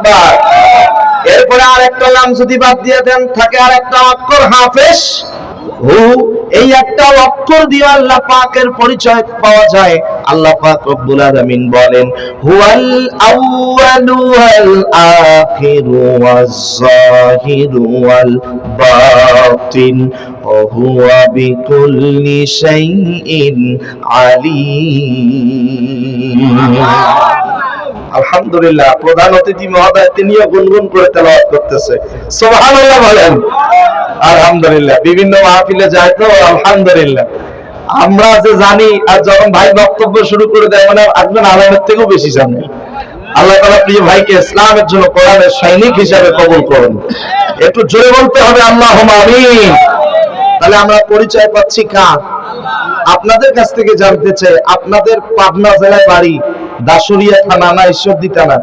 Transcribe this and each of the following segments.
আকবার। এরপরে আর একটা নাম যদি বাদ দিয়ে দেন, থাকে আর একটা অক্ষর হাফেজ। হু, এই একটা অক্ষর দিয়ে আল্লাহ পাকের পরিচয় পাওয়া যায়। আল্লাহ পাক রব্বুল আলামিন বলেন, হুয়াল আউয়ালু ওয়াল আখিরু ওয়াজ জাহিরু ওয়াল বাতিন হুয়া বিকুল্লি শাইইন আলীম। আলহামদুলিল্লাহ, প্রধান অতিথি মহোদয়, তিনিও গুনগুন করে তেলাওয়াত করতেছে। সুবহানাল্লাহ বলেন। আলহামদুলিল্লাহ, বিভিন্ন মাহফিলে যায় তো, আলহামদুলিল্লাহ। আমরা যে জানি, আর যখন ভাই বক্তব্য শুরু করে দেয় মানে একজন আলমের থেকেও বেশি জানে। আল্লাহ তাআলা প্রিয় ভাইকে ইসলামের জন্য কোরআনের সৈনিক হিসাবে কবুল করুন। একটু জোরে বলতে হবে আল্লাহ আমিন। তাহলে আমরা পরিচয় পাচ্ছি কার? আপনাদের কাছ থেকে জানতে চাই, আপনাদের পাবনা জেলায় বাড়ি দাসুরিয়া থানা না থানা?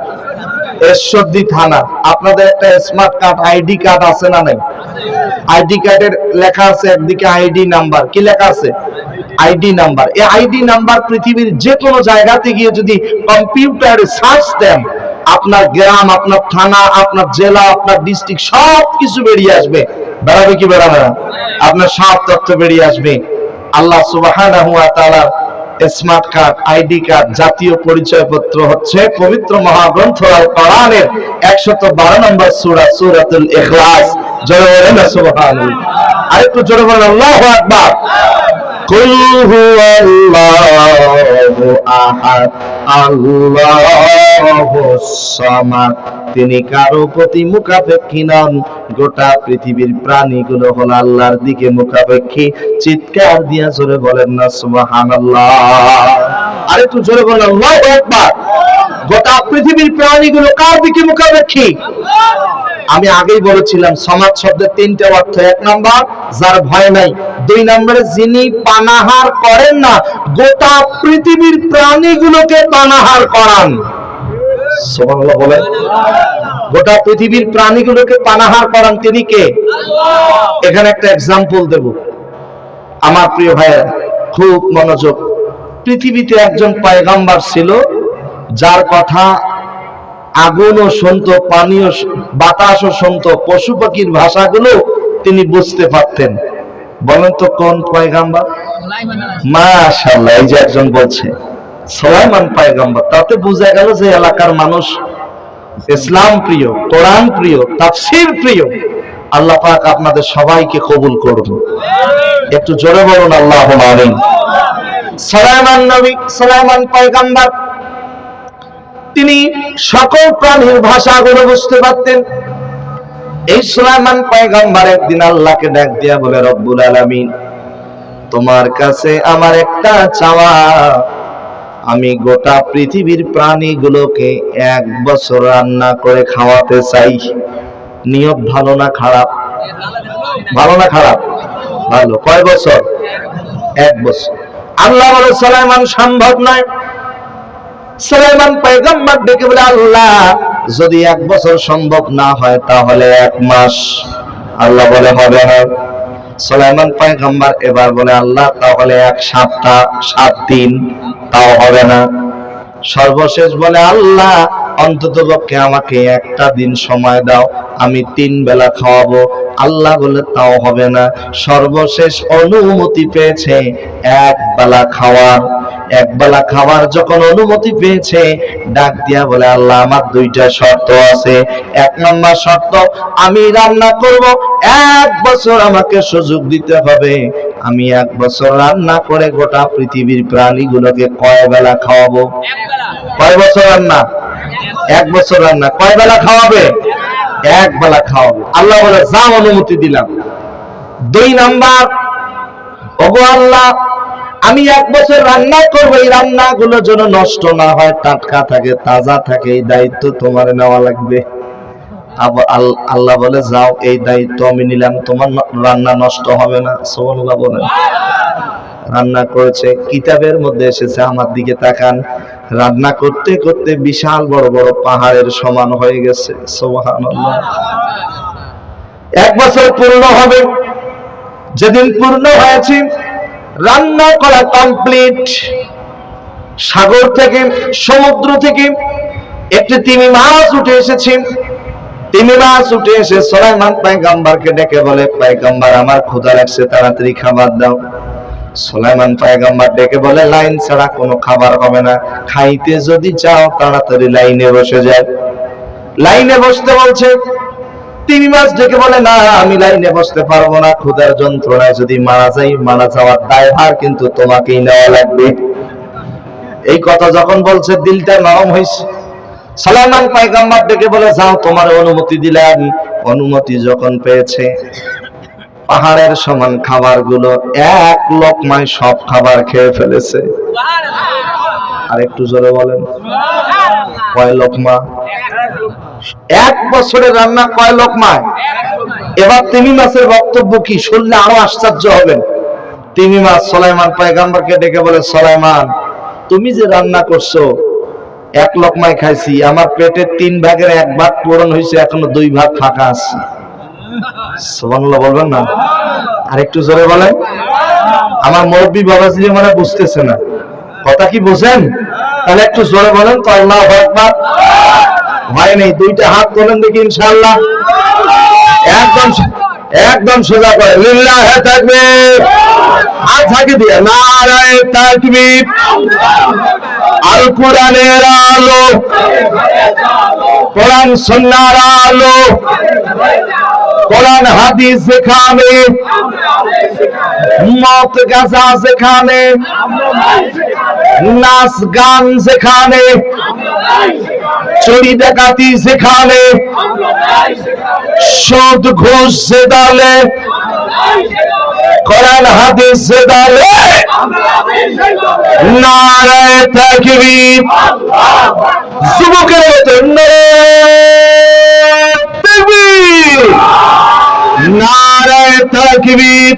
থানা। আপনাদের একটা স্মার্ট কার্ড আইডি কার্ড আছে না নাই? আইডি কার্ডের লেখা আছে একদিকে আইডি নাম্বার কি লেখা আছে? আইডি নাম্বার এই আইডি নাম্বার পৃথিবীর যে কোনো জায়গাতে গিয়ে যদি কম্পিউটারে সার্চ দেন, আপনার গ্রাম, আপনার থানা, আপনার জেলা, আপনার ডিস্ট্রিক্ট সব কিছু বেরিয়ে আসবে। বেড়াবে কি বেড়াবে না? আপনার সব তথ্য বেরিয়ে আসবে। আল্লাহ তাআলা স্মার্ট কার্ড, আইডি কার্ড, জাতীয় পরিচয়পত্র হচ্ছে পবিত্র মহাগ্রন্থ কোরআনের 112 নম্বর সূরা, সূরাতুল ইখলাস। জোরে বলেন না আর আরেকটু জোরে বলেন, আল্লাহু আকবার। কুল হুয়াল্লাহু আহাদ আল্লাহুস সামাদ তিনি কারও প্রতি মুখাপেক্ষী নন। গোটা পৃথিবীর প্রাণীগুলো হলো আল্লাহর দিকে মুখাপেক্ষী। চিৎকার দিয়া জোরে বলেন না, সুবহানাল্লাহ। আরেকটু জোরে বলেন গোটা পৃথিবীর প্রাণীগুলো কার দিকে মুখাপেক্ষী? আমি আগেই বলেছিলাম, সমাজ শব্দের তিনটে অর্থ। এক নাম্বার, যার ভয় নাই। দুই নম্বরে, যিনি পানাহার করেন না, গোটা পৃথিবীর প্রাণীগুলোকে পানাহার করান। গোটা পৃথিবীর প্রাণীগুলোকে পানাহার করান তিনি কে? এখানে একটা এক্সাম্পল দেব। আমার প্রিয় ভাইয়ের, খুব মনোযোগ। পৃথিবীতে একজন পয়গাম্বার ছিল, যার কথা আগুনও শুনত, পানিও শু- বাতাসও শুনত, পশু পাখির ভাষাগুলো তিনি বুঝতে পারতেন। বলেন তো কোন পয়গাম্বার? মাশাআল্লাহ, এই যে একজন বলছে সোলাইমান পয়গাম্বার। তাতে বোঝা গেল যে এলাকার মানুষ ইসলাম প্রিয় কোরআন প্রিয় তাফসীর প্রিয়। আল্লাহ পাক আপনাদের সবাইকে কবুল করুন। একটু জোরে বলুন আল্লাহ আমিন। সোলাইমান নবী সোলাইমান পয়গাম্বার। তিনি সকল প্রাণীর ভাষা ভাষাগুলো বুঝতে পারতেন। এই সুলাইমান পয়গম্বর একদিন আল্লাহকে ডাক দিয়া বলে রব্বুল আলামিন তোমার কাছে আমার একটা চাওয়া। আমি গোটা পৃথিবীর প্রাণীগুলোকে এক বছর রান্না করে খাওয়াতে চাই। নিয়ত ভালো না খারাপ? ভালো না খারাপ? ভালো। কয় বছর? এক বছর। আল্লাহ বলে, সুলাইমান সম্ভব নয়। সুলাইমান পয়গম্বর ডেকে বলে, আল্লাহ, যদি এক বছর সম্ভব না হয় তাহলে এক মাস। আল্লাহ বলে, হবে না। সুলাইমান পয়গম্বর এবার বলে, আল্লাহ, তাহলে এক সপ্তাহ, সাত দিন। তাও হবে না। সর্বশেষ বলে, আল্লাহ, অন্তত পক্ষে আমাকে একটা দিন সময় দাও, আমি তিন বেলা খাওয়াবো। আল্লাহ বলে, তাও হবে না। সর্বশেষ অনুমতি পেয়েছে এক বেলা খাওয়ার। এক বেলা খাওয়ার যখন অনুমতি পেয়েছে, ডাক দিয়া বলে, আল্লাহ, আমার দুইটা শর্ত আছে। এক নম্বর শর্ত, আমি রান্না করব, এক বছর আমাকে সুযোগ দিতে হবে। আমি এক বছর রান্না করে গোটা পৃথিবীর প্রাণীগুলোকে কয় বেলা খাওয়াবো? কয় বছর রান্না? এক বছর রান্না। কয় বেলা খাওয়াবে? এক বেলা খাওয়াবে। আল্লাহ বলে, যা অনুমতি দিলাম। দুই নাম্বার, ওগো আল্লাহ, আমি এক বছর রান্না করব, এই রান্নাগুলো যেন নষ্ট না হয়, টাটকা থাকে, তাজা থাকে, এই দায়িত্ব তোমার নেওয়া লাগবে। আল্লাহ বলে, যাও, এই দায়িত্ব আমি নিলাম, তোমার রান্না নষ্ট হবে না। সোমাল্লাহ বলেন। রান্না করেছে, কিতাবের মধ্যে এসেছে, আমার দিকে তাকান। রান্না করতে করতে বিশাল বড় বড় পাহাড়ের সমান হয়ে গেছে এক বছর পূর্ণ হবে, যেদিন পূর্ণ হয়েছে, রান্না করা কমপ্লিট সাগর থেকে, সমুদ্র থেকে একটি তিমি মাছ উঠে এসেছে। তিমি মাছ উঠে এসে সোলাইমান পায়গাম্বারকে ডেকে বলে, পায়গাম্বার, আমার ক্ষুধা লাগছে, তাড়াতাড়ি খাবার দাও। সোলাইমান পায়গাম্বার ডেকে বলে, লাইন ছাড়া কোনো খাবার হবে না, খাইতে যদি চাও, তাড়াতাড়ি লাইনে বসে যায় লাইনে বসতে বলছে তিমি মাছ ডেকে বলে, না, আমি লাইনে বসতে পারব না, ক্ষুধার যন্ত্রণায় যদি মারা যাই, মারা যাওয়ার দায়ভার কিন্তু তোমাকেই নেওয়া লাগবে। এই কথা যখন বলছে, দিলটা নরম হয়েছে সালামান পায়গাম্বার ডেকে বলে, যাও, তোমার অনুমতি দিলাম। অনুমতি যখন পেয়েছে, পাহাড়ের সমান খাবারগুলো এক লোকমায় সব খাবার খেয়ে ফেলেছে। আর একটু জোরে বলেন, কয় লোকমা? এক বছরের রান্না কয় লোকমায় এবার তিমি মাছের বক্তব্য কি? শুনলে আরও আশ্চর্য হবেন। তিমি মাছ সলাইমান পায়গাম্বারকে ডেকে বলে, সলাইমান, তুমি যে রান্না করছ এক লোকমায় খাইছি। আমার পেটের তিন ভাগের এক ভাগ পূরণ হয়েছে, এখনও দুই ভাগ ফাঁকা আছে। বলবেন না? আর একটু জোরে বলেন। আমার মুরব্বী বাবাজি মানে বুঝতেছে না। কথা কি বুঝেন? তাহলে একটু জোরে বলেন তো, আল্লাহ আকবার। হয় নাই, দুইটা হাত তোলেন দেখি ইনশাআল্লাহ। একদম একদম সোজা করে। লিল্লাহে তাকবীর। হাত থাকে দিয়ে, নারায়ে তাকবীর। আল কোরআনের আলো, কোরআন সুন্নাহর আলো, কোরআন হাদিস যেখানে, মত গাজা যেখানে, নাচ গান যেখানে, চুরি ডাকাতি যেখানে, সুদ ঘুষ সেদালে কোরআন, হাদিস সেদালে নারায় তাকবীর। যুবকের মতো নারায়ে তাকবীর।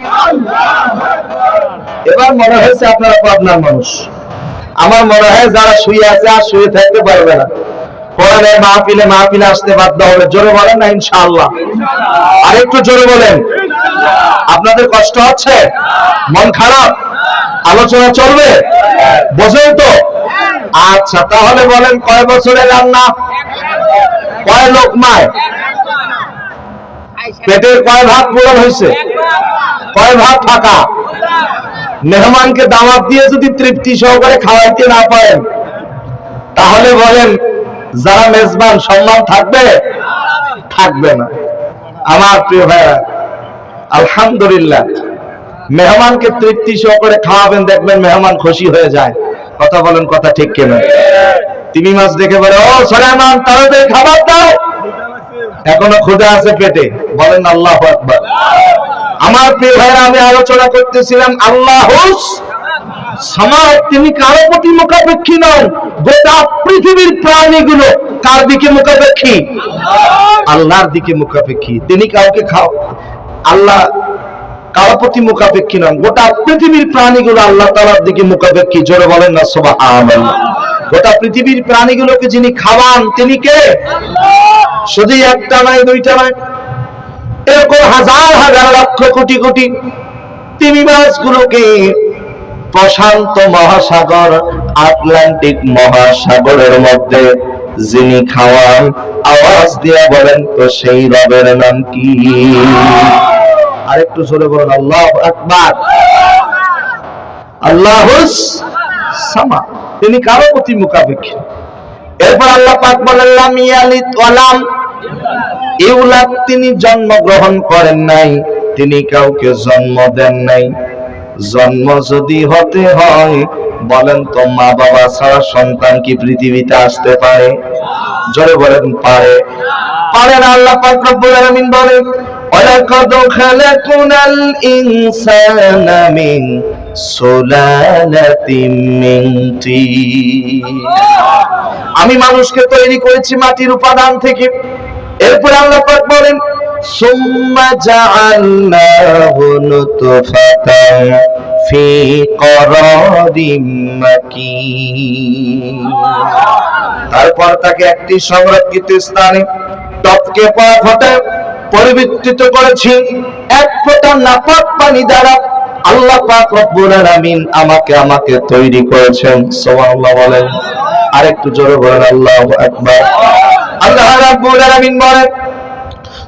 এবার মনে হয়েছে আপনারা পাবনার মানুষ। আমার মনে হয় যারা শুয়ে আছে আর শুয়ে থাকতে পারবে না। কোরআনের মাহফিলে মাহফিলে আসতে বাধ্য হবে। জোরে বলেন না, ইনশাআল্লাহ। আর একটু জোরে বলেন। আপনাদের কষ্ট হচ্ছে? মন খারাপ? আলোচনা চলবে? বোঝেন তো? আচ্ছা তাহলে বলেন কয় বছরের রান্না? কয় লোকমায়? পেটের কয় ভাগ পূরণ হয়েছে? কয় ভাগ ফাঁকা? মেহমানকে দাওয়াত দিয়ে যদি তৃপ্তি সহকারে খাওয়াইতে না পারেন, তাহলে বলেন যারা মেজবান, সম্মান থাকবে? থাকবে না। আমার প্রিয় ভাইরা আলহামদুলিল্লাহ, মেহমানকে তৃপ্তি সহকারে খাওয়াবেন, দেখবেন মেহমান খুশি হয়ে যায়। কথা বলেন, কথা ঠিক কেন? তিমি মাছ দেখে বলে, ও সলেমান তাড়াতাড়ি খাবার দাও। এখনও ক্ষুধা আছে পেটে। বলেন, আল্লাহ আমার প্রিয় ভাইরা আমি আলোচনা করতেছিলাম আল্লাহ সমাজ, তিনি কারও প্রতি মুখাপেক্ষী নন। গোটা পৃথিবীর প্রাণীগুলো কার দিকে মুখাপেক্ষী? আল্লাহর দিকে মুখাপেক্ষী। তিনি কাউকে খাও আল্লাহ কারও প্রতি মুখাপেক্ষী নন। গোটা পৃথিবীর প্রাণীগুলো আল্লাহ তালার দিকে মুখাপেক্ষী। জোরে বলেন না সোভা গোটা পৃথিবীর প্রাণীগুলোকে যিনি খাওয়ান, তিনি কে? শুধু একটা নয়, দুইটা নয়। এরকম হাজার হাজার, লক্ষ, কোটি কোটি তিমি মাছগুলোকে প্রশান্ত মহাসাগর, আটলান্টিক মহাসাগরের মধ্যে। যিনি খাওয়ান আওয়াজ দিয়ে বলেন, তো সেই রবের নাম কি? আরেকটু জোরে বলেন, আল্লাহ আকবার। আল্লাহ সামা। তিনি কারও প্রতি মুখাপেক্ষী। এরপর আল্লাহ পাক বলেন, লাম ইয়ালিদ ইউলাদ। তিনি জন্মগ্রহণ করেন নাই। তিনি কাউকে জন্ম দেন নাই। জন্ম যদি হতে হয়, বলেন তো মা বাবা ছাড়া সন্তান কি পৃথিবীতে আসতে পারে? জোরে বলেন, পারে। পারেন আল্লাহ পাক রব্বুল আলামিন বলেন, ওয়ালাকাদ খালাকুনাল ইনসানা মিন আমি মানুষকে তৈরি করেছি মাটির উপাদান থেকে। এরপর আল্লাহ পাক বলেন জাআলনাহু নুতফাতান ফি করারিম মাকিন তারপর তাকে একটি সংরক্ষিত স্থানে টপকে পা ফোটে পরিবর্তিত করেছি। এক ফোঁটা নাপাক পানি দ্বারা আল্লাহ পাক রব্বুল আলামিন আমাকে আমাকে তৈরি করেছেন। সুবহানাল্লাহ বলেন। আরেকটু জোরে বলেন, আল্লাহু আকবার। আল্লাহ রাব্বুল আলামিন বলেন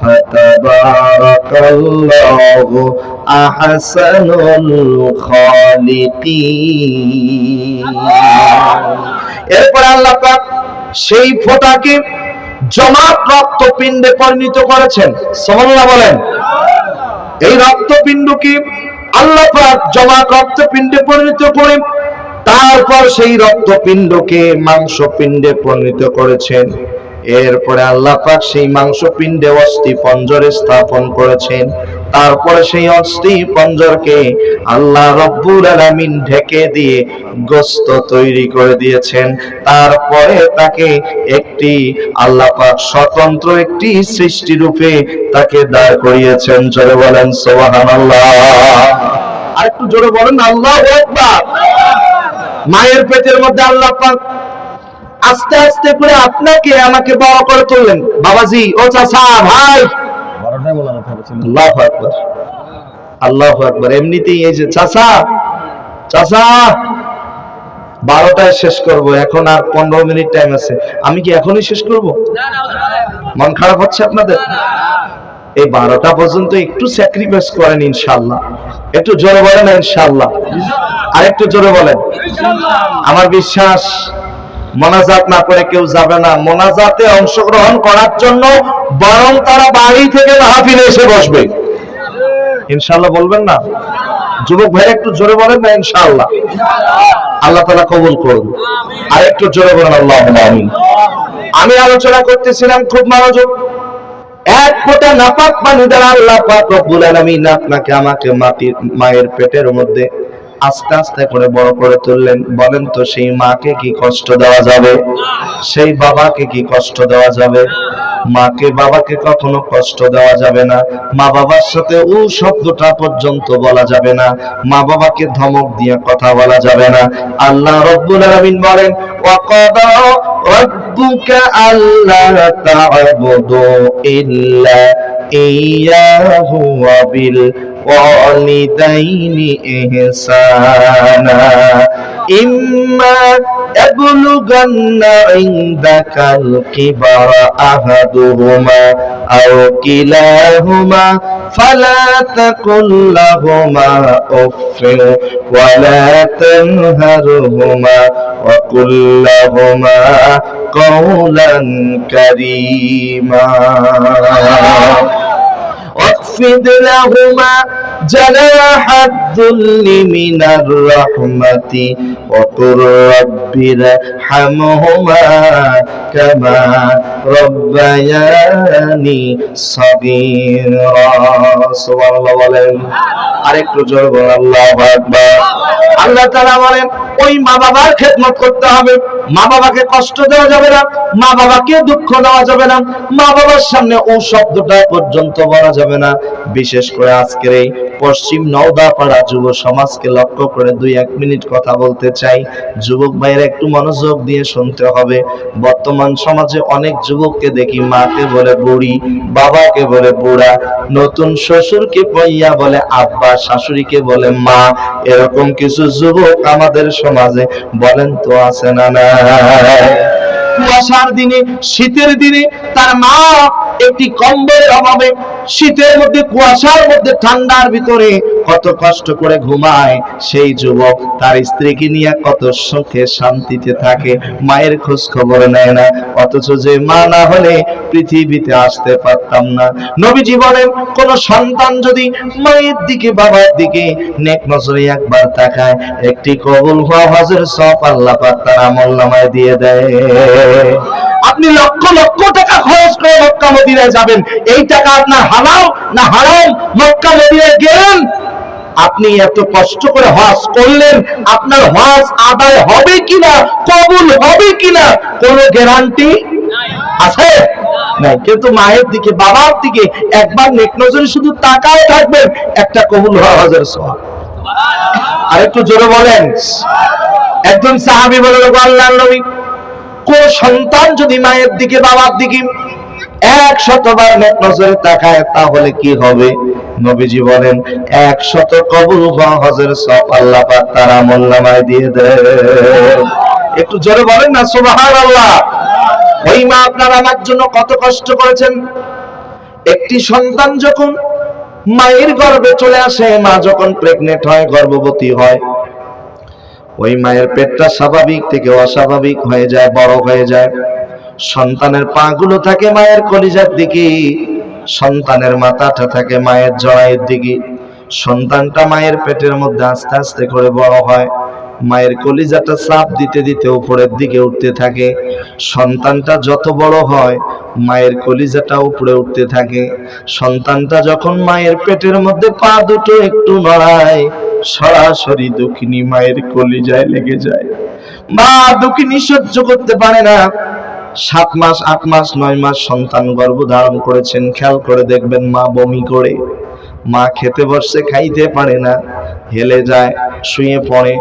فتبارك الله أحسن الخالقين এরপর আল্লাহ পাক সেই ফোঁটাকে জমাট রক্তপিণ্ডে পরিণত করেছেন সুবহানাল্লাহ বলেন এই রক্তপিণ্ডকে আল্লাহ পাক জমাট রক্তপিণ্ডে পরিণত করে তারপর সেই রক্তপিণ্ডকে মাংসপিণ্ডে পরিণত করেছেন এরপরে আল্লাহ পাক সেই মাংসপিণ্ডে অস্থি পঞ্জরে স্থাপন করেছেন। তারপরে সেই অস্থি পঞ্জরকে আল্লাহ রব্বুল আলামিন ঢেকে দিয়ে গোস্ত তৈরি করে দিয়েছেন। তারপরে তাকে একটি আল্লাহ পাক স্বতন্ত্র একটি সৃষ্টি রূপে তাকে দাঁড় করিয়েছেন। জোরে বলেন, সুবহানাল্লাহ। আর একটু জোরে বলেন, আল্লাহু আকবার। মায়ের পেটের মধ্যে আল্লাহ পাক আস্তে আস্তে করে আপনাকে আমাকে বড় করে তুললেন। বাবাজি ও চাচা ভাই। আল্লাহ আকবার। আল্লাহ আকবার। এমনিতেই এই যে চাচা চাচা বারোটায় শেষ করব। এখন আর পনেরো মিনিট টাইম আছে। আমি কি এখনই শেষ করব? মন খারাপ হচ্ছে আপনাদের? এই বারোটা পর্যন্ত একটু স্যাক্রিফাইস করেন ইনশাল্লাহ একটু জোরে বলেন ইনশাল্লাহ আর একটু জোরে বলেন। আমার বিশ্বাস মোনাজাত না করে কেউ যাবে না। মোনাজাতে অংশগ্রহণ করার জন্য বরং তারা বাড়ি থেকে মাহফিলে এসে বসবে। ইনশাল্লাহ বলবেন না? যুবক ভাই, একটু জোরে বলেন না, ইনশাআল্লাহ। আল্লাহ তালা কবুল করুন। আর একটু জোরে বলেন আল্লাহ আমিন। আমি আলোচনা করতেছিলাম খুব মনোযোগ। এক ফোঁটা নাপাক পানি দ্বারা আল্লাহ পাক রব্বুল আলামিন। আপনাকে আমাকে মাটির মায়ের পেটের মধ্যে আস্তে আস্তে করে বড় করে তুললেন। বলেন তো, সেই মাকে কি কষ্ট দেওয়া যাবে? সেই বাবাকে কি কষ্ট দেওয়া যাবে? মাকে, বাবাকে কখনো কষ্ট দেওয়া যাবে না। মা বাবার সাথে ও শব্দটা পর্যন্ত বলা যাবে না। মা বাবাকে ধমক দিয়ে কথা বলা যাবে না। আল্লাহ রব্বুল আলামিন বলেন, ওয়াকাদা রাব্বুকা তা'বুদু ইল্লা ইয়াহু ওয়া বিল والوالدين إِحْسَانًا إِمَّا يبلغن عِنْدَكَ الْكِبَرَ أحدهما أَوْ كِلَاهُمَا فَلَا تقل لهما أف وَلَا تنهرهما وقل لهما قَوْلًا كَرِيمًا واخفض لهما جناح الذل من الرحمة وقل رب ارحمهما كما ربياني صغيرا سبحان الله বলেন আরেকটু জোরে বলেন আল্লাহু আকবার আল্লাহ তাআলা বলেন ওই মা বাবার খেদমত করতে হবে মা বাবাকে কষ্ট দেওয়া যাবে না মা বাবাকে দুঃখ দেওয়া যাবে না মা বাবার সামনে ও শব্দটা পর্যন্ত বলা যাবে না বিশেষ করে আজকের এই পশ্চিম নওদাপাড়া যুব সমাজকে লক্ষ্য করে দুই এক মিনিট কথা বলতে চাই। যুবক ভাইয়ের, একটু মনোযোগ দিয়ে শুনতে হবে। বর্তমান সমাজে অনেক যুবককে দেখি মাকে বলে বুড়ি, বাবাকে বলে বুড়া, নতুন শ্বশুরকে পইয়া বলে আব্বা, শাশুড়িকে বলে মা, এরকম কিছু যুবক আমাদের সমাজে বলেন তো আছে না না কুয়াশার দিনে, শীতের দিনে তার মা একটি কম্বলের অভাবে শীতের মধ্যে, কুয়াশার মধ্যে, ঠান্ডার ভিতরে কত কষ্ট করে ঘুমায়। সেই যুবক তার স্ত্রীকে নিয়ে কত সুখে শান্তিতে থাকে, মায়ের খোঁজ খবর নেয় না। অথচ যে মা না হলে পৃথিবীতে আসতে পারতাম না। নবী জীবনে কোন সন্তান যদি মায়ের দিকে, বাবার দিকে নেক নজরে একবার তাকায়, একটি কবুল হওয়া হজের সব আল্লাহ পাক তার আমল নামায় দিয়ে দেয়। আপনি লক্ষ লক্ষ টাকা খরচ করে মক্কা মদিনায় যাবেন। এই টাকা আপনার হালাল না হারাম? মক্কা মদিনায় গেলেন, আপনি এত কষ্ট করে হজ করলেন, আপনার হজ আদায় হবে কিনা, কবুল হবে কিনা, কোনো গ্যারান্টি আছে? কিন্তু মায়ের দিকে, বাবার দিকে একবার নেক নজরে শুধু তাকায় থাকবেন, একটা কবুল হওয়া হজের সওয়াব। আর একটু জোরে বলেন। একজন সাহাবি বলে আল্লাহ নবী সন্তান যদি মায়ের দিকে, বাবার দিকে এক শতবার নেক নজরে তাকায়, তাহলে কি হবে? নবীজি বলেন এক শত কবুল হজের সব আল্লাহ পাক তার আমল নামায় দিয়ে দেয় একটু জোরে বলেন না, সুবহানাল্লাহ। ওই মা আপনার আমার জন্য কত কষ্ট করেছেন। একটি সন্তান যখন মায়ের গর্ভে চলে আসে, মা যখন প্রেগনেন্ট হয়, গর্ভবতী হয় ওই মায়ের পেটটা স্বাভাবিক থেকে অস্বাভাবিক হয়ে যায়, বড় হয়ে যায়। সন্তানের পা গুলো থাকে মায়ের কলিজার দিকে, সন্তানের মাথাটা থাকে মায়ের জড়াইয়ের দিকে। সন্তানটা মায়ের পেটের মধ্যে আস্তে আস্তে করে বড় হয়, মায়ের কলিজাটা চাপ দিতে দিতে উপরের দিকে উঠতে থাকে। সন্তানটা যত বড় হয়, মায়ের কলিজাটা উপরে উঠতে থাকে। সন্তানটা যখন মায়ের পেটের মধ্যে পা দুটো একটু নড়ায় সরাসরি দক্ষিণী মায়ের কলিজায় লেগে যায়। মা দক্ষিণী সহ্য করতে পারে না। সাত মাস, আট মাস, নয় মাস সন্তান গর্ভ ধারণ করেছেন, খেয়াল করে দেখবেন মা বমি করে। মা খেতে বসে খাইতে পারে না। হেলে যায়, শুয়ে পড়ে।